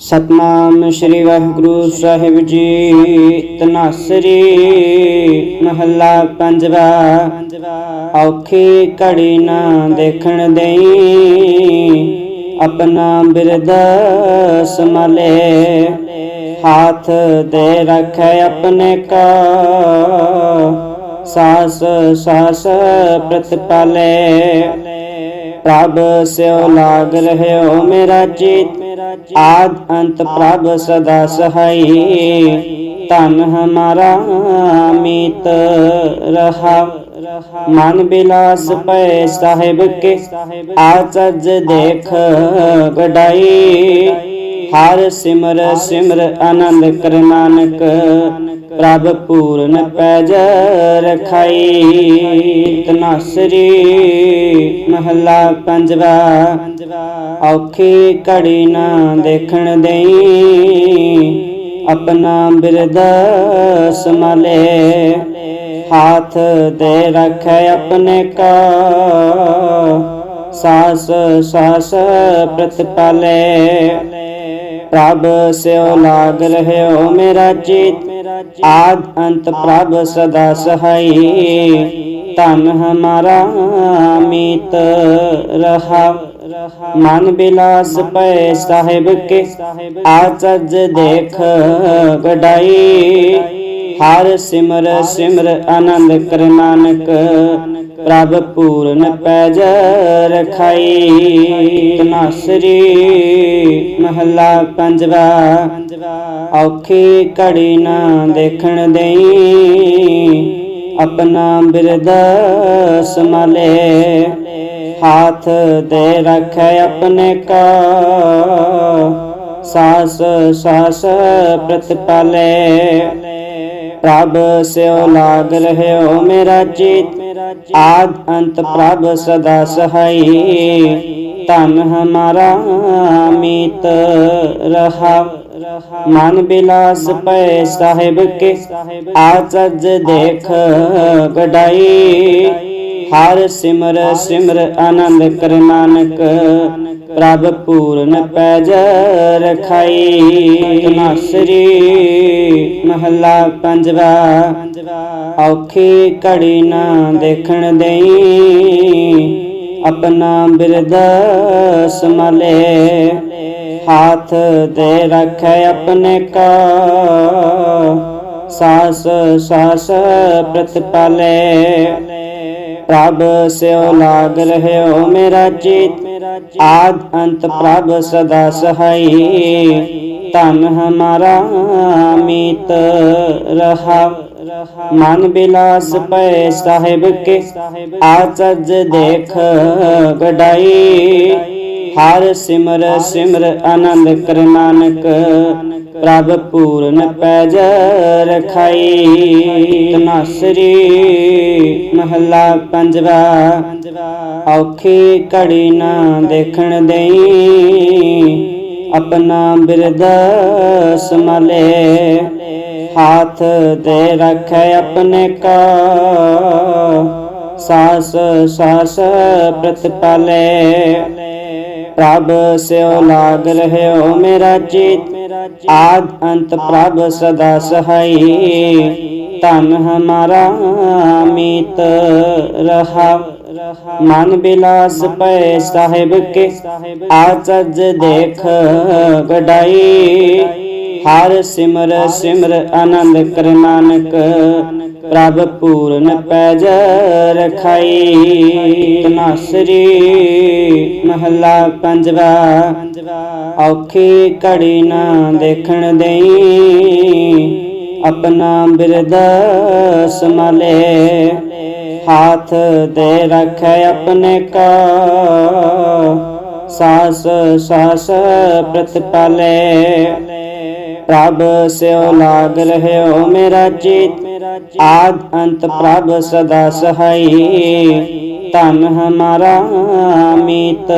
ਸਤਨਾਮ ਸ੍ਰੀ ਵਾਹਿਗੁਰੂ ਸਾਹਿਬ ਜੀ, ਤਨਾਸਰੀ, ਮਹੱਲਾ ਪੰਜਵਾ। ਔਖੀ ਘੜੀ ਨਾ ਦੇਖਣ ਦੇਈ, ਆਪਣਾ ਬਿਰਦ ਸੰਭਾਲੇ। ਹਾਥ ਦੇ ਰੱਖੇ ਆਪਣੇ ਕਾ, ਸਾਸ ਸਾਸ ਪ੍ਰਤਪਾਲੇ। ਪ੍ਰਭ ਸਿਓ ਲਾਗ ਰਹਿਓ ਮੇਰਾ ਚਿਤ, ਆਦ ਅੰਤ ਪ੍ਰਭ ਸਦਾ ਸਹਾਈ। ਧਨ ਹਮਾਰਾ ਮੀਤ ਰਹਾ। ਮਨ ਬਿਲਾਸ ਪੈ ਸਾਹਿਬ ਕੇ ਆਚਜ ਦੇਖ ਗੜਾਈ ਹਰ ਸਿਮਰ ਸਿਮਰ ਆਨੰਦ ਕਰ ਨਾਨਕ, ਪ੍ਰਭ ਪੂਰਨ ਪੈਜ ਰਖਾਈ। ਤਨਾਸਰੀ ਮਹੱਲਾ ਪੰਜਵਾ, ਔਖੀ ਘੜੀ ਨਾ ਦੇਖਣ ਦੇਈ, ਆਪਣਾ ਬਿਰਦ ਸੰਭਾਲੇ। ਹਾਥ ਦੇ ਰੱਖ ਆਪਣੇ ਕਾ, ਸਾਸ ਸਾਸ ਪ੍ਰਤਪਾਲੇ। ਪ੍ਰਭ ਸਿਓ ਲਾਗ ਰਹਿਓ ਮੇਰਾ ਚਿਤ। ਆਦ ਅੰਤ ਪ੍ਰਭ ਸਦਾ ਸਹਾਈ। ਧਨ ਹਮਾਰਾ ਮੀਤ ਰਹਾ। ਮਨ ਬਿਲਾਸ ਪੈ ਸਾਹਿਬ ਕੇ। ਆਚਜ ਦੇਖ ਗੜਾਈ ਹਰ ਸਿਮਰ ਸਿਮਰ ਆਨੰਦ ਕਰ ਨਾਨਕ ਪ੍ਰਭ ਪੂਰਨ ਪੈਜ ਰਖਾਈ। ਤਨਾਸਰੀ ਮਹੱਲਾ ਪੰਜਵਾ ਔਖੀ ਘੜੀ ਨਾ ਦੇਖਣ ਦੇਈ। ਆਪਣਾ ਬਿਰਦ ਸੰਭਾਲੇ। ਹਾਥ ਦੇ ਰੱਖੇ ਆਪਣੇ ਕਾ। ਸਾਸ ਸਾਸ ਪ੍ਰਤਪਾਲੇ। ਪ੍ਰਭ ਸਿਓ ਲਾਗ ਰਹਿਓ ਮੇਰਾ ਚਿਤ। ਆਦ ਅੰਤ ਪ੍ਰਭ ਸਦਾ ਸਹਾਈ। ਧਨ ਹਮਾਰਾ ਮੀਤ ਰਹਾ। ਮਨ ਬਿਲਾਸ ਪੈ ਸਾਹਿਬ ਕੇ। ਆਚਜ ਦੇਖ ਗੜਾਈ ਹਰ ਸਿਮਰ ਸਿਮਰ ਆਨੰਦ ਕਰ ਨਾਨਕ, ਪ੍ਰਭ ਪੂਰਨ ਪੈਜ ਰਖਾਈ। ਤਨਾਸਰੀ ਮਹੱਲਾ ਪੰਜਵਾ, ਔਖੀ ਘੜੀ ਨਾ ਦੇਖਣ ਦੇਈ। ਆਪਣਾ ਬਿਰਦ ਸੰਭਾਲੇ, ਹਾਥ ਦੇ ਰੱਖੇ ਆਪਣੇ ਕਾ। ਸਾਸ ਸਾਸ ਪ੍ਰਤਪਾਲੇ। ਪ੍ਰਭ ਸਿਓ ਲਾਗ ਰਹਿਓ ਮੇਰਾ ਚਿਤ। ਆਦ ਅੰਤ ਪ੍ਰਭ ਸਦਾ ਸਹਾਈ। ਧਨ ਹਮਾਰਾ ਮੀਤ ਰਹਾ। ਮਨ ਬਿਲਾਸ ਪੈ ਸਾਹਿਬ ਕੇ। ਆਚਜ ਦੇਖ ਗੜਾਈ ਹਰ ਸਿਮਰ ਸਿਮਰ ਆਨੰਦ ਕਰ ਨਾਨਕ। ਪ੍ਰਭ ਪੂਰਨ ਪੈਜ ਰਖਾਈ। ਤਨਾਸਰੀ ਮਹੱਲਾ ਪੰਜਵਾ। ਔਖੀ ਘੜੀ ਨਾ ਦੇਖਣ ਦੇਈ। ਆਪਣਾ ਬਿਰਦ ਸੰਭਾਲੇ। ਹਾਥ ਦੇ ਰੱਖੇ ਆਪਣੇ ਕਾ। ਸਾਸ ਸਾਸ ਪ੍ਰਤਪਾਲੇ। ਪ੍ਰਭ ਸਿਓ ਲਾਗ ਰਹਿਓ ਮੇਰਾ ਚਿਤ। ਆਦ ਅੰਤ ਪ੍ਰਭ ਸਦਾ ਸਹਾਈ। ਧਨ ਹਮਾਰਾ ਮੀਤ ਰਹਾ। ਮਨ ਬਿਲਾਸ ਪੈ ਸਾਹਿਬ ਕੇ। ਆਚਜ ਦੇਖ ਗੜਾਈ ਹਰ ਸਿਮਰ ਸਿਮਰ ਆਨੰਦ ਕਰ ਨਾਨਕ ਪ੍ਰਭ ਪੂਰਨ ਪੈਜ ਰਖਾਈ। ਤਨਾਸਰੀ ਮਹੱਲਾ ਪੰਜਵਾ। ਔਖੀ ਘੜੀ ਨਾ ਦੇਖਣ ਦੇਈ। ਆਪਣਾ ਬਿਰਦ ਸੰਭਾਲੇ। ਹਾਥ ਦੇ ਰੱਖੇ ਆਪਣੇ ਕਾ। ਸਾਸ ਸਾਸ ਪ੍ਰਤਪਾਲੇ। ਪ੍ਰਭ ਸਿਓ ਲਾਗ ਰਹਿਓ ਮੇਰਾ ਚਿਤ। ਆਦ ਅੰਤ ਪ੍ਰਭ ਸਦਾ ਸਹਾਈ। ਧਨ ਹਮਾਰਾ ਮੀਤ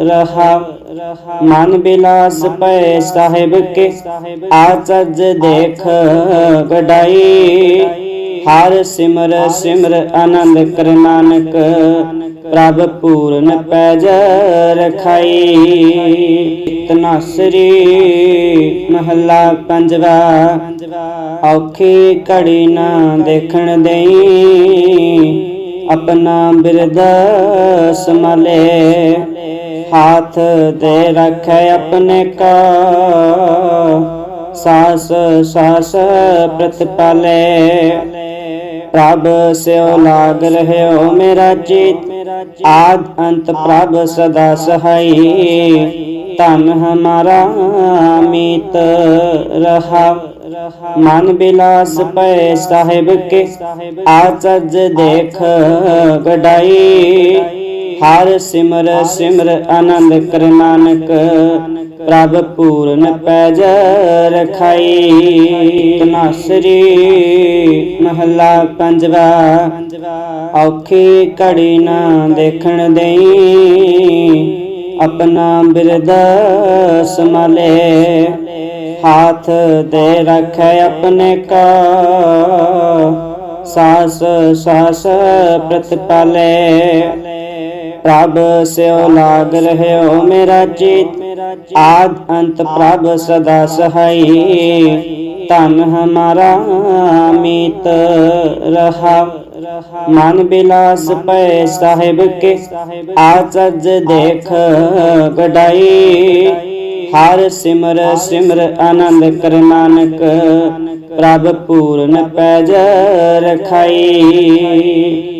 ਰਹਾ। ਮਨ ਬਿਲਾਸ ਪੈ ਸਾਹਿਬ ਕੇ। ਆਚਜ ਦੇਖ ਗੜਾਈ ਹਰ ਸਿਮਰ ਸਿਮਰ ਆਨੰਦ ਕਰ ਨਾਨਕ ਪ੍ਰਭ ਪੂਰਨ ਪੈਜ ਰਖਾਈ। ਤਨਾਸਰੀ ਮਹੱਲਾ ਪੰਜਵਾ ਔਖੀ ਘੜੀ ਨਾ ਦੇਖਣ ਦੇਈ। ਆਪਣਾ ਬਿਰਦ ਸੰਭਾਲੇ। ਹਾਥ ਦੇ ਰੱਖੇ ਆਪਣੇ ਕਾ। ਸਾਸ ਸਾਸ ਪ੍ਰਤਪਾਲੇ। ਪ੍ਰਭ ਸਿਓ ਲਾਗ ਰਹਿਓ ਮੇਰਾ ਚਿਤ। ਆਦ ਅੰਤ ਪ੍ਰਭ ਸਦਾ ਸਹਾਈ। ਧਨ ਹਮਾਰਾ ਮੀਤ ਰਹਾ। ਮਨ ਬਿਲਾਸ ਪੈ ਸਾਹਿਬ ਕੇ। ਆਚਜ ਦੇਖ ਗੜਾਈ ਹਰ ਸਿਮਰ ਸਿਮਰ ਆਨੰਦ ਕਰ ਨਾਨਕ, ਪ੍ਰਭ ਪੂਰਨ ਪੈਜ ਰਖਾਈ। ਤਨਾਸਰੀ ਮਹੱਲਾ ਪੰਜਵਾ, ਔਖੀ ਘੜੀ ਨਾ ਦੇਖਣ ਦੇਈ। ਆਪਣਾ ਬਿਰਦ ਸੰਭਾਲੇ, ਹਾਥ ਦੇ ਰੱਖੇ ਆਪਣੇ ਕਾ। ਸਾਸ ਸਾਸ ਪ੍ਰਤਪਾਲੇ ਪ੍ਰਭ ਸਿਓ ਲਾਗ ਰਹਿਓ ਮੇਰਾ ਚਿਤ, ਆਦ ਅੰਤ ਪ੍ਰਭ ਸਦਾ ਸਹਾਈ। ਧਨ ਹਮਾਰਾ ਮੀਤ ਰਹਾ। ਮਨ ਬਿਲਾਸ ਪੈ ਸਾਹਿਬ ਕੇ ਆਚਜ ਦੇਖ ਗੜਾਈ ਹਰ ਸਿਮਰ ਸਿਮਰ ਆਨੰਦ ਕਰ ਨਾਨਕ, ਪ੍ਰਭ ਪੂਰਨ ਪੈਜ ਰਖਾਈ।